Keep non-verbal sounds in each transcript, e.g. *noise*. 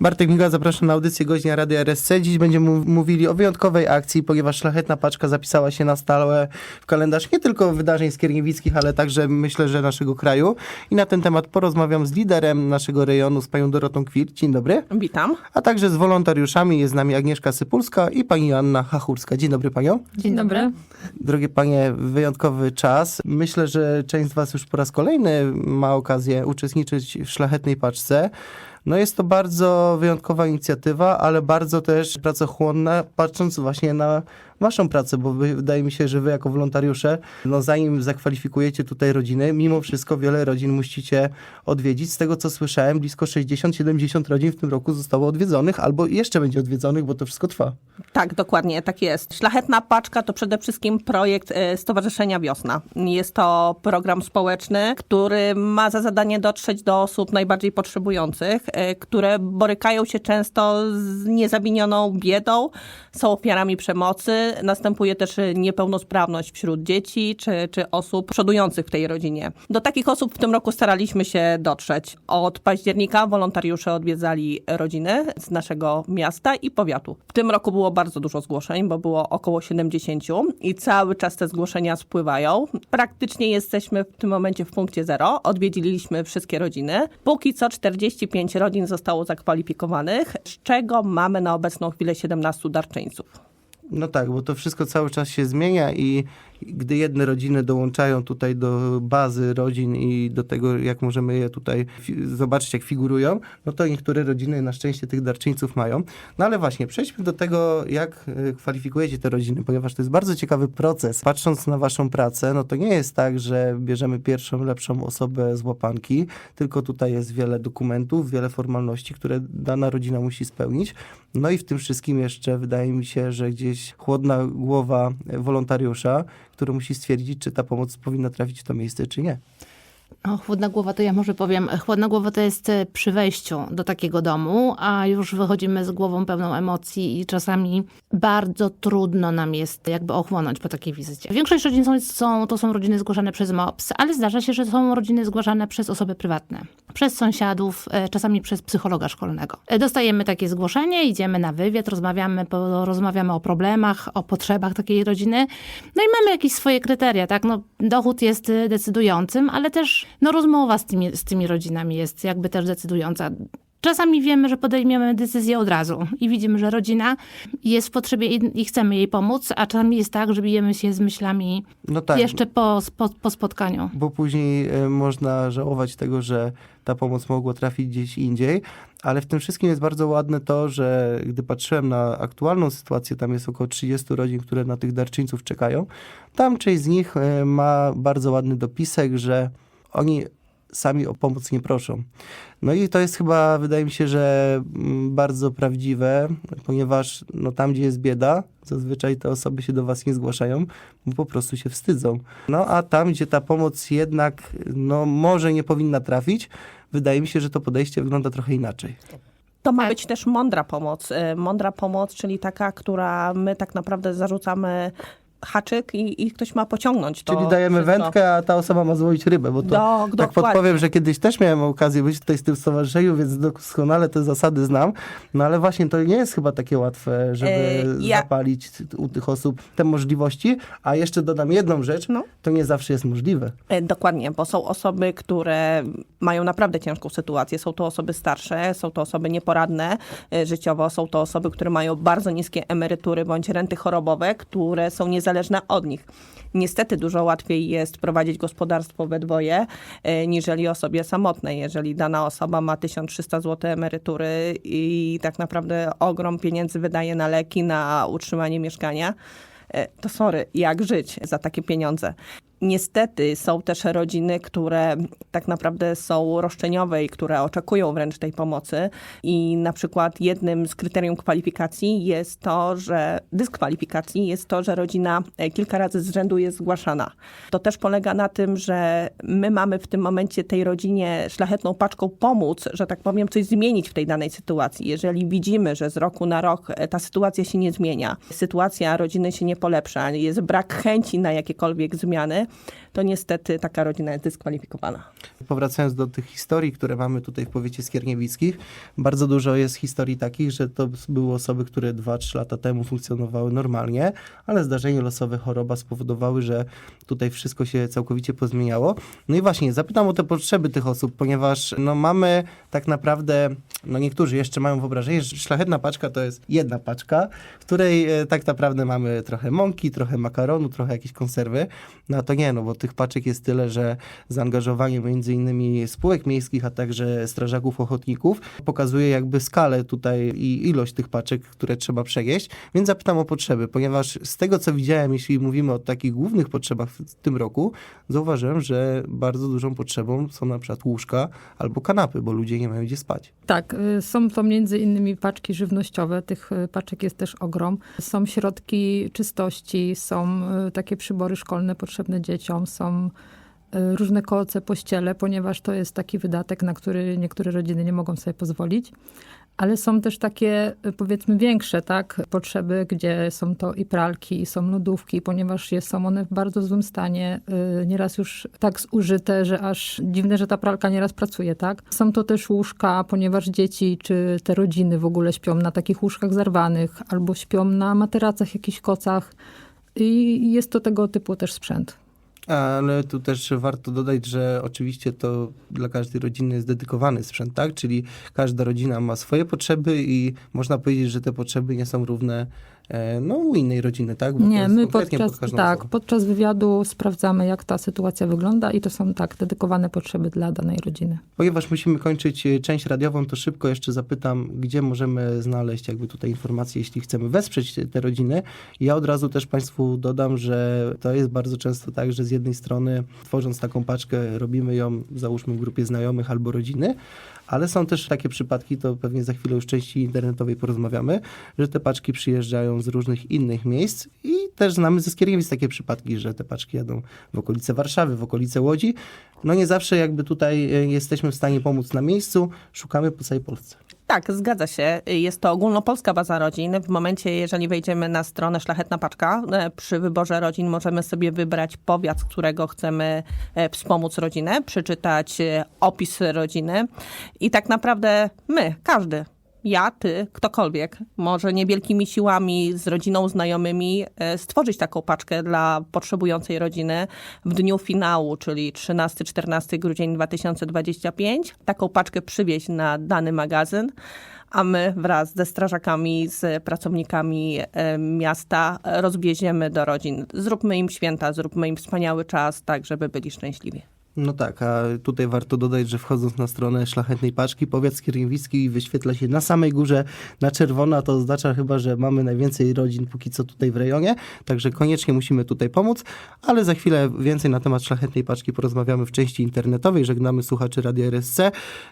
Bartek Miga, zapraszam na audycję godzina Rady RSC. Dziś będziemy mówili o wyjątkowej akcji, ponieważ Szlachetna Paczka zapisała się na stałe w kalendarz nie tylko wydarzeń skierniewickich, ale także myślę, że naszego kraju. I na ten temat porozmawiam z liderem naszego rejonu, z panią Dorotą Kwit. Dzień dobry. Witam. A także z wolontariuszami jest z nami Agnieszka Sypulska i pani Joanna Hachurska. Dzień dobry panią. Dzień dobry. Drogie panie, wyjątkowy czas. Myślę, że część z was już po raz kolejny ma okazję uczestniczyć w Szlachetnej Paczce. No jest to bardzo wyjątkowa inicjatywa, ale bardzo też pracochłonna, patrząc właśnie na waszą pracę, bo wy, wydaje mi się, że wy jako wolontariusze, no zanim zakwalifikujecie tutaj rodziny, mimo wszystko wiele rodzin musicie odwiedzić. Z tego co słyszałem, blisko 60-70 rodzin w tym roku zostało odwiedzonych, albo jeszcze będzie odwiedzonych, bo to wszystko trwa. Tak, dokładnie, tak jest. Szlachetna Paczka to przede wszystkim projekt e, Stowarzyszenia Wiosna. Jest to program społeczny, który ma za zadanie dotrzeć do osób najbardziej potrzebujących, e, które borykają się często z niezawinioną biedą, są ofiarami przemocy, następuje też niepełnosprawność wśród dzieci czy, czy osób przodujących w tej rodzinie. Do takich osób w tym roku staraliśmy się dotrzeć. Od października wolontariusze odwiedzali rodziny z naszego miasta i powiatu. W tym roku było bardzo dużo zgłoszeń, bo było około 70 i cały czas te zgłoszenia spływają. Praktycznie jesteśmy w tym momencie w punkcie zero. Odwiedziliśmy wszystkie rodziny. Póki co 45 rodzin zostało zakwalifikowanych, z czego mamy na obecną chwilę 17 darczyńców. No tak, bo to wszystko cały czas się zmienia i gdy jedne rodziny dołączają tutaj do bazy rodzin i do tego, jak możemy je tutaj zobaczyć, jak figurują, no to niektóre rodziny na szczęście tych darczyńców mają. No ale właśnie, przejdźmy do tego, jak y, kwalifikujecie te rodziny, ponieważ to jest bardzo ciekawy proces. Patrząc na waszą pracę, no to nie jest tak, że bierzemy pierwszą, lepszą osobę z łapanki, tylko tutaj jest wiele dokumentów, wiele formalności, które dana rodzina musi spełnić. No i w tym wszystkim jeszcze wydaje mi się, że gdzieś chłodna głowa wolontariusza, który musi stwierdzić, czy ta pomoc powinna trafić w to miejsce, czy nie. O, chłodna głowa to ja może powiem. Chłodna głowa to jest e, przy wejściu do takiego domu, a już wychodzimy z głową pełną emocji i czasami bardzo trudno nam jest jakby ochłonąć po takiej wizycie. Większość rodzin są, są, to są rodziny zgłaszane przez MOPS, ale zdarza się, że są rodziny zgłaszane przez osoby prywatne, przez sąsiadów, e, czasami przez psychologa szkolnego. E, Dostajemy takie zgłoszenie, idziemy na wywiad, rozmawiamy, rozmawiamy o problemach, o potrzebach takiej rodziny. No i mamy jakieś swoje kryteria, tak? No, dochód jest decydującym, ale też no, rozmowa z tymi, z tymi rodzinami jest jakby też decydująca. Czasami wiemy, że podejmiemy decyzję od razu i widzimy, że rodzina jest w potrzebie i, i chcemy jej pomóc, a czasami jest tak, że bijemy się z myślami No tak. jeszcze po, po, po spotkaniu. bo później e, można żałować tego, że ta pomoc mogła trafić gdzieś indziej, ale w tym wszystkim jest bardzo ładne to, że gdy patrzyłem na aktualną sytuację, tam jest około 30 rodzin, które na tych darczyńców czekają, tam część z nich e, ma bardzo ładny dopisek, że oni sami o pomoc nie proszą. No i to jest chyba, wydaje mi się, że mm, bardzo prawdziwe, ponieważ no, tam, gdzie jest bieda, zazwyczaj te osoby się do was nie zgłaszają, bo po prostu się wstydzą. No a tam, gdzie ta pomoc jednak, no może nie powinna trafić, wydaje mi się, że to podejście wygląda trochę inaczej. To ma być też mądra pomoc. E, Mądra pomoc, czyli taka, która my tak naprawdę zarzucamy haczyk i, i ktoś ma pociągnąć to. Czyli dajemy wszystko. wędkę, a ta osoba ma złowić rybę, bo to Do- tak dokładnie. podpowiem, że kiedyś też miałem okazję być tutaj z tym stowarzyszeniu, więc doskonale te zasady znam, no ale właśnie to nie jest chyba takie łatwe, żeby E, ja- zapalić u tych osób te możliwości, a jeszcze dodam jedną rzecz, No. to nie zawsze jest możliwe. E, Dokładnie, bo są osoby, które mają naprawdę ciężką sytuację. Są to osoby starsze, są to osoby nieporadne e, życiowo, są to osoby, które mają bardzo niskie emerytury bądź renty chorobowe, które są niezależne od nich. Niestety dużo łatwiej jest prowadzić gospodarstwo we dwoje, e, niżeli osobie samotnej. Jeżeli dana osoba ma 1300 zł emerytury i tak naprawdę ogrom pieniędzy wydaje na leki, na utrzymanie mieszkania, e, to sorry, jak żyć za takie pieniądze? Niestety są też rodziny, które tak naprawdę są roszczeniowe i które oczekują wręcz tej pomocy. I na przykład jednym z kryterium kwalifikacji jest to, że dyskwalifikacji jest to, że rodzina e, kilka razy z rzędu jest zgłaszana. To też polega na tym, że my mamy w tym momencie tej rodzinie szlachetną paczką pomóc, że tak powiem, coś zmienić w tej danej sytuacji. Jeżeli widzimy, że z roku na rok e, ta sytuacja się nie zmienia, sytuacja rodziny się nie polepsza, jest brak chęci na jakiekolwiek zmiany, to niestety taka rodzina jest dyskwalifikowana. Powracając do tych historii, które mamy tutaj w powiecie skierniewickich, bardzo dużo jest historii takich, że to były osoby, które 2-3 lata temu funkcjonowały normalnie, ale zdarzenie losowe, choroba spowodowały, że tutaj wszystko się całkowicie pozmieniało. No i właśnie, zapytam o te potrzeby tych osób, ponieważ no, mamy tak naprawdę, no niektórzy jeszcze mają wyobrażenie, że szlachetna paczka to jest jedna paczka, w której e, tak naprawdę mamy trochę mąki, trochę makaronu, trochę jakieś konserwy. No to nie, no bo tych paczek jest tyle, że zaangażowanie między innymi spółek miejskich, a także strażaków ochotników pokazuje jakby skalę tutaj i ilość tych paczek, które trzeba przejeść, więc zapytam o potrzeby, ponieważ z tego co widziałem, jeśli mówimy o takich głównych potrzebach w tym roku, zauważyłem, że bardzo dużą potrzebą są na przykład łóżka albo kanapy, bo ludzie nie mają gdzie spać. Tak, y, są to między innymi paczki żywnościowe, tych y, paczek jest też ogrom. Są środki czystości, są y, takie przybory szkolne potrzebne dzieciom, są y, różne koce, pościele, ponieważ to jest taki wydatek, na który niektóre rodziny nie mogą sobie pozwolić. Ale są też takie, y, powiedzmy, większe, tak, potrzeby, gdzie są to i pralki, i są lodówki, ponieważ są one w bardzo złym stanie, y, nieraz już tak zużyte, że aż dziwne, że ta pralka nieraz pracuje, tak. Są to też łóżka, ponieważ dzieci czy te rodziny w ogóle śpią na takich łóżkach zerwanych, albo śpią na materacach, jakichś kocach i jest to tego typu też sprzęt. Ale tu też warto dodać, że oczywiście to dla każdej rodziny jest dedykowany sprzęt, tak? Czyli każda rodzina ma swoje potrzeby i można powiedzieć, że te potrzeby nie są równe no, u innej rodziny, tak? Bo Nie, my podczas, pod tak, podczas wywiadu sprawdzamy, jak ta sytuacja wygląda i to są tak dedykowane potrzeby dla danej rodziny. Ponieważ musimy kończyć e, część radiową, to szybko jeszcze zapytam, gdzie możemy znaleźć jakby tutaj informacje, jeśli chcemy wesprzeć te- te rodziny. Ja od razu też Państwu dodam, że to jest bardzo często tak, że z jednej strony tworząc taką paczkę robimy ją załóżmy w grupie znajomych albo rodziny, ale są też takie przypadki, to pewnie za chwilę już części internetowej porozmawiamy, że te paczki przyjeżdżają z różnych innych miejsc i też znamy ze Skierniewic takie przypadki, że te paczki jadą w okolice Warszawy, w okolice Łodzi. No nie zawsze jakby tutaj e, jesteśmy w stanie pomóc na miejscu, szukamy po całej Polsce. Tak, zgadza się. Jest to ogólnopolska baza rodzin. W momencie, jeżeli wejdziemy na stronę Szlachetna Paczka, e, przy wyborze rodzin możemy sobie wybrać powiat, z którego chcemy e, wspomóc rodzinę, przeczytać e, opis rodziny i tak naprawdę my, każdy, ja, ty, ktokolwiek, może niewielkimi siłami z rodziną, znajomymi e, stworzyć taką paczkę dla potrzebującej rodziny w dniu finału, czyli 13-14 grudzień 2025. Taką paczkę przywieźć na dany magazyn, a my wraz ze strażakami, z pracownikami e, miasta rozwieziemy do rodzin. Zróbmy im święta, zróbmy im wspaniały czas, tak żeby byli szczęśliwi. No tak, a tutaj warto dodać, że wchodząc na stronę Szlachetnej Paczki, powiat skierniewicki wyświetla się na samej górze na czerwono, a to oznacza chyba, że mamy najwięcej rodzin póki co tutaj w rejonie, także koniecznie musimy tutaj pomóc, ale za chwilę więcej na temat Szlachetnej Paczki porozmawiamy w części internetowej. Żegnamy słuchaczy Radia RSC,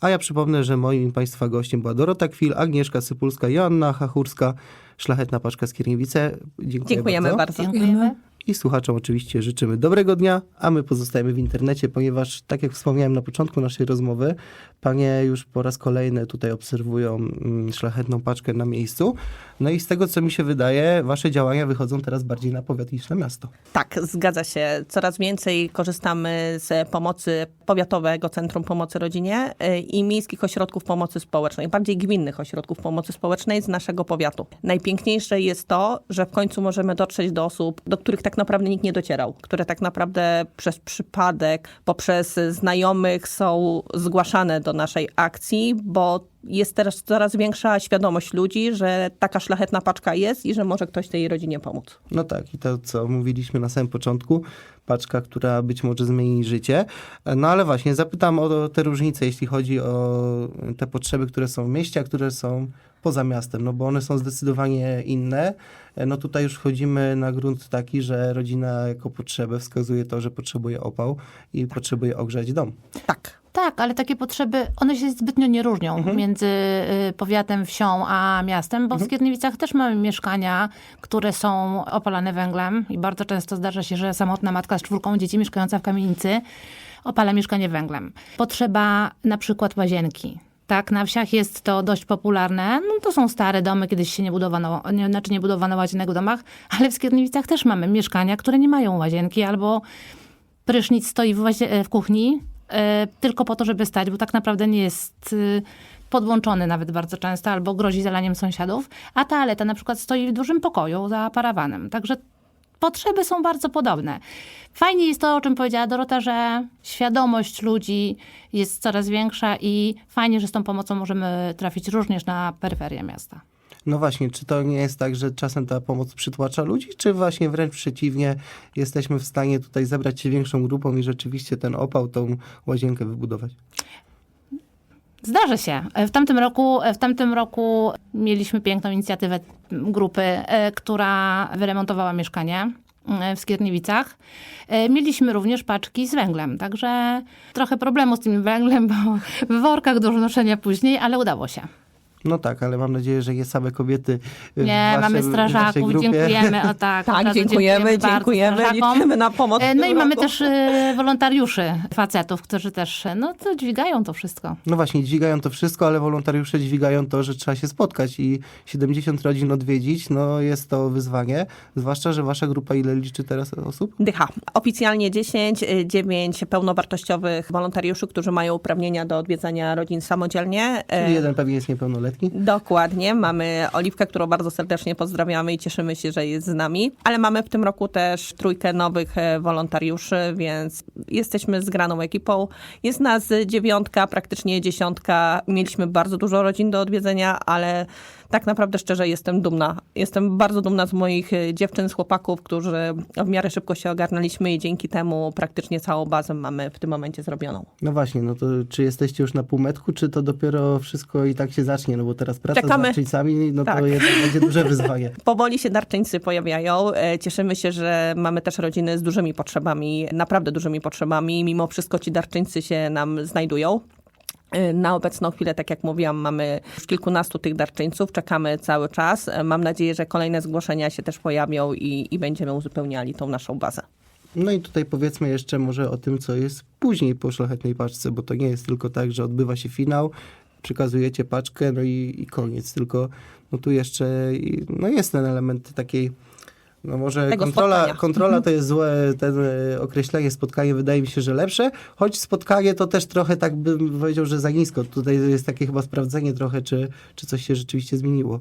a ja przypomnę, że moim i Państwa gościem była Dorota Kwil, Agnieszka Sypulska, Joanna Chachurska, Szlachetna Paczka Skierniewice. Dziękuję Dziękujemy bardzo. bardzo. Dziękujemy. I słuchaczom oczywiście życzymy dobrego dnia, a my pozostajemy w internecie, ponieważ, tak jak wspomniałem na początku naszej rozmowy, panie już po raz kolejny tutaj obserwują mm, szlachetną paczkę na miejscu. No i z tego, co mi się wydaje, wasze działania wychodzą teraz bardziej na powiat niż na miasto. Tak, zgadza się. Coraz więcej korzystamy z pomocy Powiatowego Centrum Pomocy Rodzinie y, i miejskich ośrodków pomocy społecznej, bardziej gminnych ośrodków pomocy społecznej z naszego powiatu. Najpiękniejsze jest to, że w końcu możemy dotrzeć do osób, do których tak naprawdę nikt nie docierał, które tak naprawdę przez przypadek, poprzez znajomych są zgłaszane do naszej akcji, bo jest teraz coraz większa świadomość ludzi, że taka szlachetna paczka jest i że może ktoś tej rodzinie pomóc. No tak, i to, co mówiliśmy na samym początku, paczka, która być może zmieni życie. No ale właśnie, zapytam o te różnice, jeśli chodzi o te potrzeby, które są w mieście, a które są poza miastem, no bo one są zdecydowanie inne. No tutaj już wchodzimy na grunt taki, że rodzina jako potrzebę wskazuje to, że potrzebuje opał i potrzebuje ogrzać dom. Tak. Tak, ale takie potrzeby, one się zbytnio nie różnią między y, powiatem, wsią a miastem, bo w Skierniewicach też mamy mieszkania, które są opalane węglem i bardzo często zdarza się, że samotna matka z czwórką dzieci mieszkająca w kamienicy opala mieszkanie węglem. Potrzeba na przykład łazienki. Tak, na wsiach jest to dość popularne. No to są stare domy, kiedyś się nie budowano, nie, znaczy nie budowano łazienek w domach, ale w Skierniewicach też mamy mieszkania, które nie mają łazienki albo prysznic stoi w, w kuchni tylko po to, żeby stać, bo tak naprawdę nie jest y, podłączony nawet bardzo często albo grozi zalaniem sąsiadów, a toaleta na przykład stoi w dużym pokoju za parawanem. Także potrzeby są bardzo podobne. Fajnie jest to, o czym powiedziała Dorota, że świadomość ludzi jest coraz większa i fajnie, że z tą pomocą możemy trafić również na peryferię miasta. No właśnie, czy to nie jest tak, że czasem ta pomoc przytłacza ludzi, czy właśnie wręcz przeciwnie, jesteśmy w stanie tutaj zebrać się większą grupą i rzeczywiście ten opał, tą łazienkę wybudować? Zdarzy się. W tamtym roku, w tamtym roku mieliśmy piękną inicjatywę grupy, e, która wyremontowała mieszkanie e, w Skierniewicach. E, Mieliśmy również paczki z węglem, także trochę problemu z tym węglem, bo w workach do noszenia później, ale udało się. No tak, ale mam nadzieję, że nie same kobiety w Nie, waszym- mamy strażaków, dziękujemy. O *laughs* tak, Tak, dziękujemy, dziękujemy, strażakom. liczymy na pomoc. E, No i mamy roku. też e, wolontariuszy, facetów, którzy też, e, no to dźwigają to wszystko. No właśnie, dźwigają to wszystko, ale wolontariusze dźwigają to, że trzeba się spotkać i 70 rodzin odwiedzić, no jest to wyzwanie. Zwłaszcza, że wasza grupa ile liczy teraz osób? Dycha. Oficjalnie 10, y, 9 pełnowartościowych wolontariuszy, którzy mają uprawnienia do odwiedzania rodzin samodzielnie. E, Czyli jeden pewnie jest niepełnoletni. Dokładnie. Mamy Oliwkę, którą bardzo serdecznie pozdrawiamy i cieszymy się, że jest z nami. Ale mamy w tym roku też trójkę nowych e, wolontariuszy, więc jesteśmy zgraną ekipą. Jest nas dziewiątka, praktycznie dziesiątka. Mieliśmy bardzo dużo rodzin do odwiedzenia, ale tak naprawdę szczerze jestem dumna. Jestem bardzo dumna z moich e, dziewczyn, z chłopaków, którzy w miarę szybko się ogarnęliśmy i dzięki temu praktycznie całą bazę mamy w tym momencie zrobioną. No właśnie, no to czy jesteście już na półmetku, czy to dopiero wszystko i tak się zacznie? No bo teraz praca Czekamy. z darczyńcami, no Tak. to będzie duże *laughs* wyzwanie. Powoli się darczyńcy pojawiają. E, Cieszymy się, że mamy też rodziny z dużymi potrzebami, naprawdę dużymi potrzebami. Mimo wszystko ci darczyńcy się nam znajdują. E, Na obecną chwilę, tak jak mówiłam, mamy już kilkunastu tych darczyńców, czekamy cały czas. E, Mam nadzieję, że kolejne zgłoszenia się też pojawią i, i będziemy uzupełniali tą naszą bazę. No i tutaj powiedzmy jeszcze może o tym, co jest później po szlachetnej paczce, bo to nie jest tylko tak, że odbywa się finał, przekazujecie paczkę, no i, i koniec, tylko no tu jeszcze no jest ten element takiej no może Tego kontrola, spotkania. kontrola to jest złe, ten e, określenie spotkanie wydaje mi się, że lepsze, choć spotkanie to też trochę tak bym powiedział, że za nisko. Tutaj jest takie chyba sprawdzenie trochę, czy, czy coś się rzeczywiście zmieniło.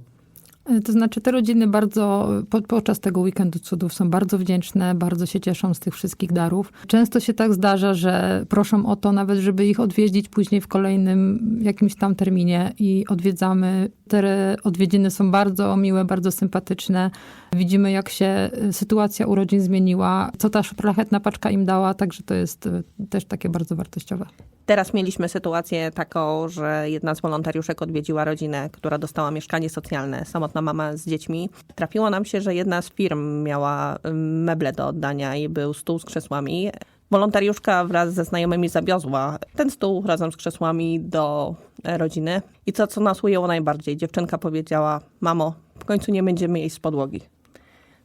E, To znaczy te rodziny bardzo po, podczas tego weekendu cudów są bardzo wdzięczne, bardzo się cieszą z tych wszystkich darów. Często się tak zdarza, że proszą o to nawet, żeby ich odwiedzić później w kolejnym jakimś tam terminie i odwiedzamy. Te odwiedziny są bardzo miłe, bardzo sympatyczne. Widzimy jak się y, sytuacja u rodzin zmieniła, co ta szlachetna paczka im dała, także to jest y, też takie bardzo wartościowe. Teraz mieliśmy sytuację taką, że jedna z wolontariuszek odwiedziła rodzinę, która dostała mieszkanie socjalne, samotna mama z dziećmi. Trafiło nam się, że jedna z firm miała ym, meble do oddania i był stół z krzesłami. Wolontariuszka wraz ze znajomymi zawiozła ten stół razem z krzesłami do e, rodziny. I co, co nas ujęło najbardziej? Dziewczynka powiedziała, mamo, w końcu nie będziemy jeść z podłogi.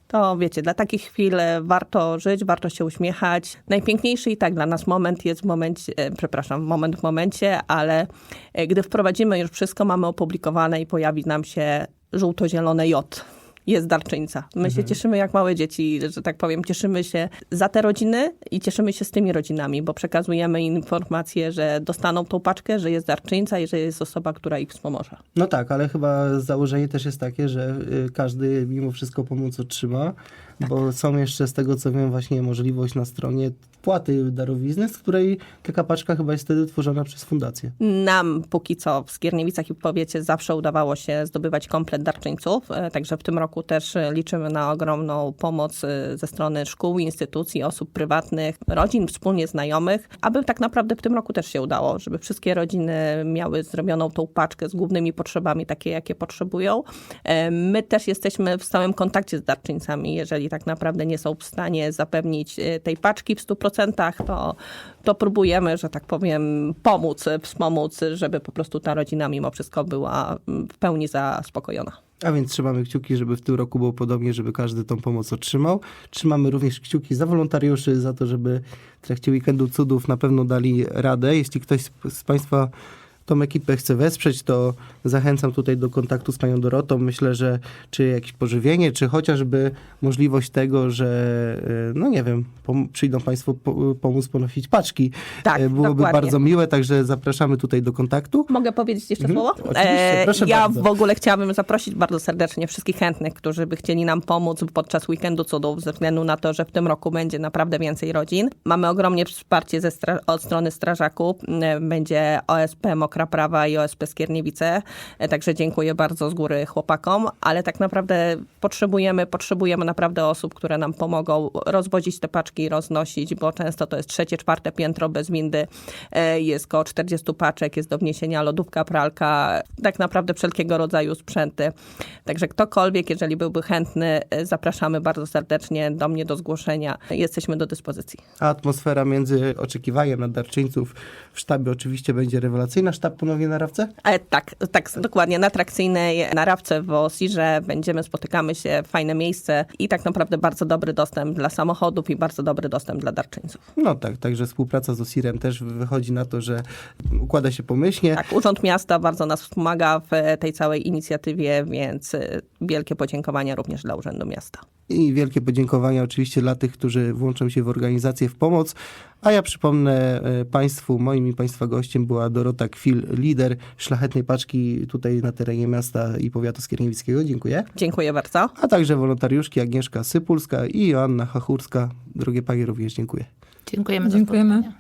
To wiecie, dla takich chwil e, warto żyć, warto się uśmiechać. Najpiękniejszy i tak dla nas moment jest w momencie, e, przepraszam, moment w momencie, ale gdy wprowadzimy już wszystko, mamy opublikowane i pojawi nam się żółto-zielone J. Jest darczyńca. My się cieszymy jak małe dzieci, że tak powiem, cieszymy się za te rodziny i cieszymy się z tymi rodzinami, bo przekazujemy informację, że dostaną tą paczkę, że jest darczyńca i że jest osoba, która ich wspomoże. No tak, ale chyba założenie też jest takie, że y, każdy mimo wszystko pomoc otrzyma, bo są jeszcze z tego co wiem właśnie możliwość na stronie płaty darowizny, z której taka paczka chyba jest wtedy tworzona przez fundację. Nam póki co w Skierniewicach i powiecie zawsze udawało się zdobywać komplet darczyńców, e, także w tym roku też liczymy na ogromną pomoc e, ze strony szkół, instytucji, osób prywatnych, rodzin, wspólnie znajomych, aby tak naprawdę w tym roku też się udało, żeby wszystkie rodziny miały zrobioną tą paczkę z głównymi potrzebami, takie jakie potrzebują. E, My też jesteśmy w stałym kontakcie z darczyńcami, jeżeli tak naprawdę nie są w stanie zapewnić e, tej paczki w 100%, to, to próbujemy, że tak powiem, pomóc, wspomóc, żeby po prostu ta rodzina mimo wszystko była mm, w pełni zaspokojona. A więc trzymamy kciuki, żeby w tym roku było podobnie, żeby każdy tą pomoc otrzymał. Trzymamy również kciuki za wolontariuszy, za to, żeby w trakcie weekendu cudów na pewno dali radę. Jeśli ktoś z Państwa tą ekipę chce wesprzeć, to zachęcam tutaj do kontaktu z panią Dorotą. Myślę, że czy jakieś pożywienie, czy chociażby możliwość tego, że e, no nie wiem, przyjdą państwo po- pomóc ponosić paczki. Tak, E, Byłoby dokładnie. bardzo miłe, także zapraszamy tutaj do kontaktu. Mogę powiedzieć jeszcze Mhm, słowo? oczywiście, proszę ja bardzo. w ogóle chciałabym zaprosić bardzo serdecznie wszystkich chętnych, którzy by chcieli nam pomóc podczas weekendu cudów, ze względu na to, że w tym roku będzie naprawdę więcej rodzin. Mamy ogromnie wsparcie ze od strony strażaków. E, Będzie OSP Mokra Prawa i OSP Skierniewice, E, także dziękuję bardzo z góry chłopakom, ale tak naprawdę potrzebujemy, potrzebujemy naprawdę osób, które nam pomogą rozwozić te paczki, roznosić, bo często to jest trzecie, czwarte piętro bez windy, E, jest koło 40 paczek, jest do wniesienia lodówka, pralka, tak naprawdę wszelkiego rodzaju sprzęty. Także ktokolwiek, jeżeli byłby chętny, e, zapraszamy bardzo serdecznie do mnie do zgłoszenia. Jesteśmy do dyspozycji. A atmosfera między oczekiwaniem na darczyńców w sztabie oczywiście będzie rewelacyjna. Sztab ponownie na rawce? E, tak, tak, dokładnie. Na atrakcyjnej narawce w Osirze będziemy, spotykamy się, fajne miejsce i tak naprawdę bardzo dobry dostęp dla samochodów i bardzo dobry dostęp dla darczyńców. No tak, także współpraca z Osirem też wychodzi na to, że układa się pomyślnie. Tak, Urząd Miasta bardzo nas wspomaga w tej całej inicjatywie, więc e, wielkie podziękowania również dla Urzędu Miasta. I wielkie podziękowania oczywiście dla tych, którzy włączą się w organizację w pomoc. A ja przypomnę e, Państwu, moim i Państwa gościem była Dorota Kwil, lider szlachetnej paczki tutaj na terenie miasta i powiatu skierniewickiego. Dziękuję. Dziękuję bardzo. A także wolontariuszki Agnieszka Sypulska i Joanna Chachurska. Drogie Panie również dziękuję. Dziękujemy. za Dziękujemy.